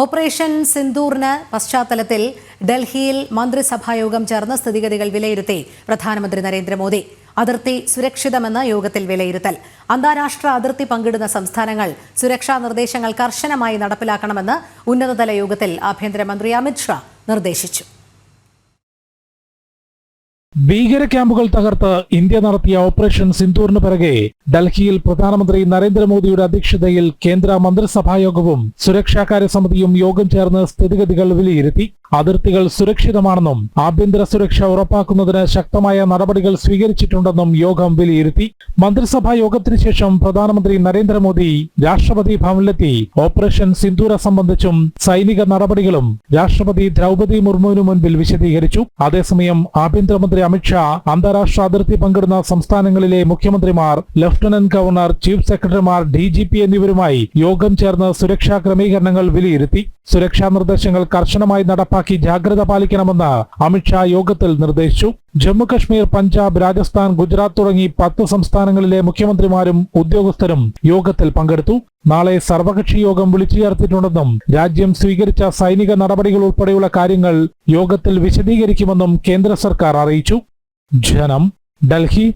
Operation സിന്ദൂറിന് പശ്ചാത്തലത്തിൽ ഡൽഹിയിൽ മന്ത്രിസഭായോഗം ചേർന്ന് സ്ഥിതിഗതികൾ വിലയിരുത്തി പ്രധാനമന്ത്രി നരേന്ദ്രമോദി. അതിർത്തി സുരക്ഷിതമെന്ന് യോഗത്തിൽ വിലയിരുത്തൽ. അന്താരാഷ്ട്ര അതിർത്തി പങ്കിടുന്ന സംസ്ഥാനങ്ങൾ സുരക്ഷാ നിർദ്ദേശങ്ങൾ കർശനമായി നടപ്പിലാക്കണമെന്ന് ഉന്നതതല യോഗത്തിൽ ആഭ്യന്തരമന്ത്രി അമിത്ഷാ നിർദ്ദേശിച്ചു. ഭീകര ക്യാമ്പുകൾ തകർത്ത് ഇന്ത്യ നടത്തിയ ഓപ്പറേഷൻ സിന്ധൂറിന് പിറകെ ഡൽഹിയിൽ പ്രധാനമന്ത്രി നരേന്ദ്രമോദിയുടെ അധ്യക്ഷതയിൽ കേന്ദ്ര മന്ത്രിസഭായോഗവും സുരക്ഷാ കാര്യസമിതിയും യോഗം ചേർന്ന് സ്ഥിതിഗതികൾ വിലയിരുത്തി. അതിർത്തികൾ സുരക്ഷിതമാണെന്നും ആഭ്യന്തര സുരക്ഷ ഉറപ്പാക്കുന്നതിന് ശക്തമായ നടപടികൾ സ്വീകരിച്ചിട്ടുണ്ടെന്നും യോഗം വിലയിരുത്തി. മന്ത്രിസഭാ യോഗത്തിനു ശേഷം പ്രധാനമന്ത്രി നരേന്ദ്രമോദി രാഷ്ട്രപതി ഭവനിലെത്തി. ഓപ്പറേഷൻ സിന്ധൂര സംബന്ധിച്ചും സൈനിക നടപടികളും രാഷ്ട്രപതി ദ്രൗപദി മുർമുവിനു മുൻപിൽ വിശദീകരിച്ചു. അതേസമയം ആഭ്യന്തരമന്ത്രി അമിത്ഷാ അന്താരാഷ്ട്ര അതിർത്തി പങ്കിടുന്ന സംസ്ഥാനങ്ങളിലെ മുഖ്യമന്ത്രിമാർ ലഫ്റ്റനന്റ് ഗവർണർ ചീഫ് സെക്രട്ടറിമാർ ഡി എന്നിവരുമായി യോഗം ചേർന്ന് സുരക്ഷാ ക്രമീകരണങ്ങൾ വിലയിരുത്തി. സുരക്ഷാ നിർദ്ദേശങ്ങൾ കർശനമായി നടപ്പാക്കി ജാഗ്രത പാലിക്കണമെന്ന് അമിത്ഷാ യോഗത്തിൽ നിർദ്ദേശിച്ചു. ജമ്മുകശ്മീർ പഞ്ചാബ് രാജസ്ഥാൻ ഗുജറാത്ത് തുടങ്ങി പത്ത് സംസ്ഥാനങ്ങളിലെ മുഖ്യമന്ത്രിമാരും ഉദ്യോഗസ്ഥരും യോഗത്തിൽ പങ്കെടുത്തു. നാളെ സർവകക്ഷി യോഗം വിളിച്ചു ചേർത്തിട്ടുണ്ടെന്നും രാജ്യം സ്വീകരിച്ച സൈനിക നടപടികൾ ഉൾപ്പെടെയുള്ള കാര്യങ്ങൾ യോഗത്തിൽ വിശദീകരിക്കുമെന്നും കേന്ദ്ര സർക്കാർ അറിയിച്ചു. ജനം ഡൽഹി